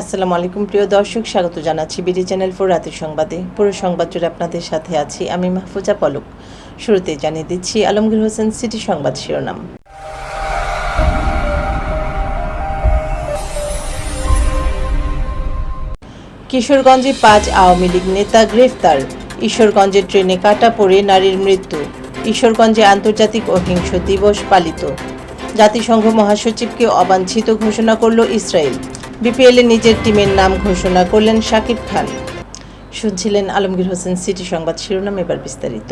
আসসালামু আলাইকুম, প্রিয় দর্শক, স্বাগত জানাচ্ছি বিডি চ্যানেল ফোর রাতের সংবাদে। পুরো সংবাদ জুড়ে আপনাদের সাথে আছি আমি মাহফুজা পলক। শুরুতে জানিয়ে দিচ্ছি আলমগীর হোসেন সিটি সংবাদ শিরোনাম। কিশোরগঞ্জে পাঁচ আওয়ামী লীগ নেতা গ্রেফতার। ঈশ্বরগঞ্জে ট্রেনে কাটা পড়ে নারীর মৃত্যু। ঈশ্বরগঞ্জে আন্তর্জাতিক অহিংস দিবস পালিত। জাতিসংঘ মহাসচিবকে অবাঞ্ছিত ঘোষণা করল ইসরায়েল। বিপিএলে নিজের টিমের নাম ঘোষণা করলেন শাকিব খান। শুনছিলেন আলমগীর হোসেন সিটি সংবাদ শিরোনাম এবার বিস্তারিত।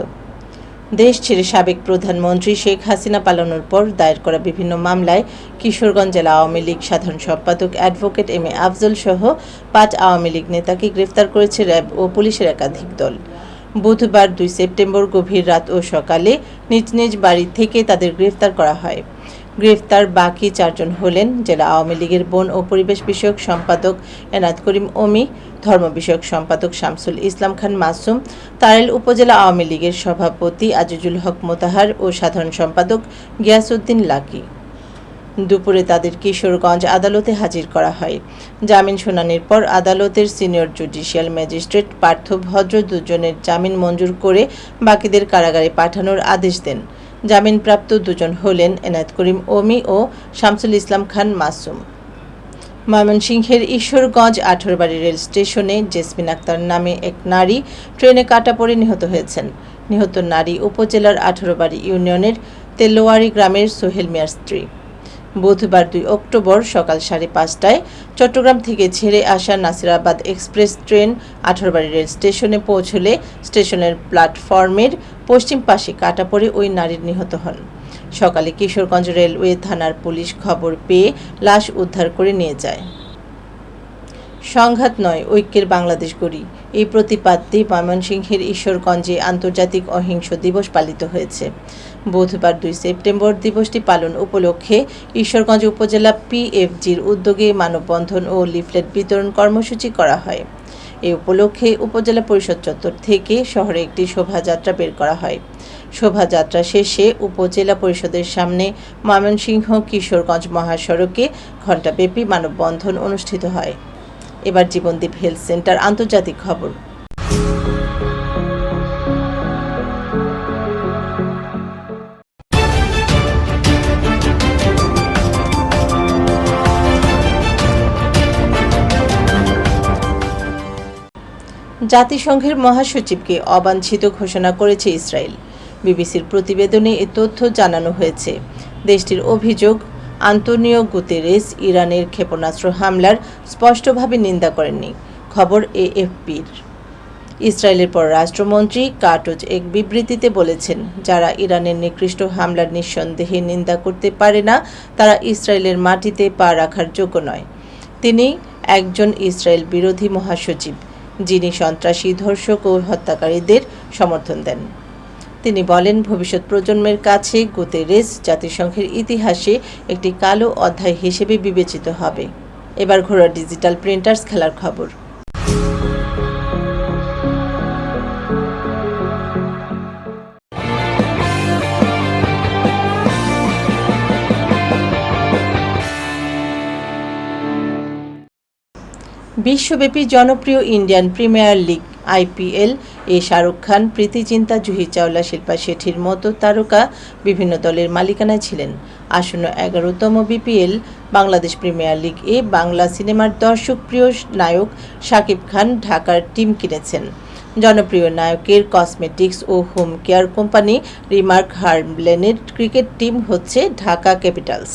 দেশ ছেড়ে সাবেক প্রধানমন্ত্রী শেখ হাসিনা পালানোর পর দায়ের করা বিভিন্ন মামলায় কিশোরগঞ্জ জেলা আওয়ামী লীগ সাধারণ সম্পাদক অ্যাডভোকেট এম এ আফজল সহ পাঁচ আওয়ামী লীগ নেতাকে গ্রেফতার করেছে র্যাব ও পুলিশের একাধিক দল। বুধবার দুই সেপ্টেম্বর গভীর রাত ও সকালে নিজ নিজ বাড়ি থেকে তাদের গ্রেফতার করা হয়। গ্রেফতার বাকি চারজন হলেন জেলা আওয়ামী লীগের বন ও পরিবেশ বিষয়ক সম্পাদক এনাদ করিম ওমি, ধর্ম বিষয়ক সম্পাদক শামসুল ইসলাম খান মাসুম, তারেল উপজেলা আওয়ামী লীগের সভাপতি আজিজুল হক মোতাহার ও সাধারণ সম্পাদক গিয়াসউদ্দিন লাকি। দুপুরে তাদের কিশোরগঞ্জ আদালতে হাজির করা হয়। জামিন শুনানির পর আদালতের সিনিয়র জুডিশিয়াল ম্যাজিস্ট্রেট পার্থ ভদ্র দুজনের জামিন মঞ্জুর করে বাকিদের কারাগারে পাঠানোর আদেশ দেন। জামিনপ্রাপ্ত দুজন হলেন এনায়েত করিম ওমি ও শামসুল ইসলাম খান মাসুম। ময়মনসিংহের ঈশ্বরগঞ্জ আঠারোবাড়ি রেল স্টেশনে জেসমিন আক্তার নামে এক নারী ট্রেনে কাটা পড়ে নিহত হয়েছেন। নিহত নারী উপজেলার আঠারোবাড়ি ইউনিয়নের তেলোয়ারি গ্রামের সোহেল মিয়ার স্ত্রী। বুধবার দুই অক্টোবর সকাল সাড়ে পাঁচটায় চট্টগ্রাম থেকে ছেড়ে আসা Nasirabad express train Atharabari rail স্টেশনে পৌঁছলে স্টেশনের প্ল্যাটফর্মের পশ্চিম পাশে কাটা পড়ে ওই নারীর নিহত হন। সকালে কিশোরগঞ্জ রেলওয়ে থানার পুলিশ খবর পেয়ে লাশ উদ্ধার করে নিয়ে যায়। সংঘাত নয়, ঐক্যের বাংলাদেশ গড়ি। এই প্রতিপাদ্যে ময়মনসিংহের ঈশ্বরগঞ্জে আন্তর্জাতিক অহিংস দিবস পালিত হয়েছে। বুধবার দুই সেপ্টেম্বর দিবসটি পালন উপলক্ষে ঈশ্বরগঞ্জ উপজেলা পিএফজির উদ্যোগে মানববন্ধন ও লিফলেট বিতরণ কর্মসূচি করা হয়। এ উপলক্ষে উপজেলা পরিষদ চত্বর থেকে শহরে একটি শোভাযাত্রা বের করা হয়। শোভাযাত্রা শেষে উপজেলা পরিষদের সামনে ময়মনসিংহ কিশোরগঞ্জ মহাসড়কে ঘণ্টাব্যাপী মানববন্ধন অনুষ্ঠিত হয়। এবার জীবনদীপ হেলথ সেন্টার আন্তর্জাতিক খবর। জাতিসংঘের মহাসচিবকে অবাঞ্ছিত ঘোষণা করেছে ইসরায়েল। বিবিসির প্রতিবেদনে এ তথ্য জানানো হয়েছে। দেশটির অভিযোগ আন্তনিও গুতেরেস ইরানের ক্ষেপণাস্ত্র হামলার স্পষ্টভাবে নিন্দা করেননি। খবর এএফপির। ইসরায়েলের পররাষ্ট্রমন্ত্রী কাটোজ এক বিবৃতিতে বলেছেন, যারা ইরানের নিকৃষ্ট হামলার নিঃসন্দেহে নিন্দা করতে পারে না, তারা ইসরায়েলের মাটিতে পা রাখার যোগ্য নয়। তিনি একজন ইসরায়েল বিরোধী মহাসচিব, যিনি সন্ত্রাসী ধর্ষক ও হত্যাকারীদের সমর্থন দেন। তিনি বলেন, ভবিষ্যৎ প্রজন্মের কাছে গুতেরেস জাতিসংঘের ইতিহাসে একটি কালো অধ্যায় হিসেবে বিবেচিত হবে। এবার ঘোড়া ডিজিটাল প্রিন্টার্স খেলার খবর। বিশ্বব্যাপী জনপ্রিয় ইন্ডিয়ান প্রিমিয়ার লিগ, আইপিএল এ শাহরুখ খান, প্রীতি চিন্তা জুহি চাওলা, শিল্পা শেঠির মতো তারকা বিভিন্ন দলের মালিকানায় ছিলেন। আসন্ন এগারোতম বিপিএল বাংলাদেশ প্রিমিয়ার লিগ এ বাংলা সিনেমার দর্শকপ্রিয় নায়ক শাকিব খান ঢাকার টিম কিনেছেন। জনপ্রিয় নায়কের কসমেটিক্স ও হোম কেয়ার কোম্পানি রিমার্ক হার্মলেনের ক্রিকেট টিম হচ্ছে ঢাকা ক্যাপিটালস।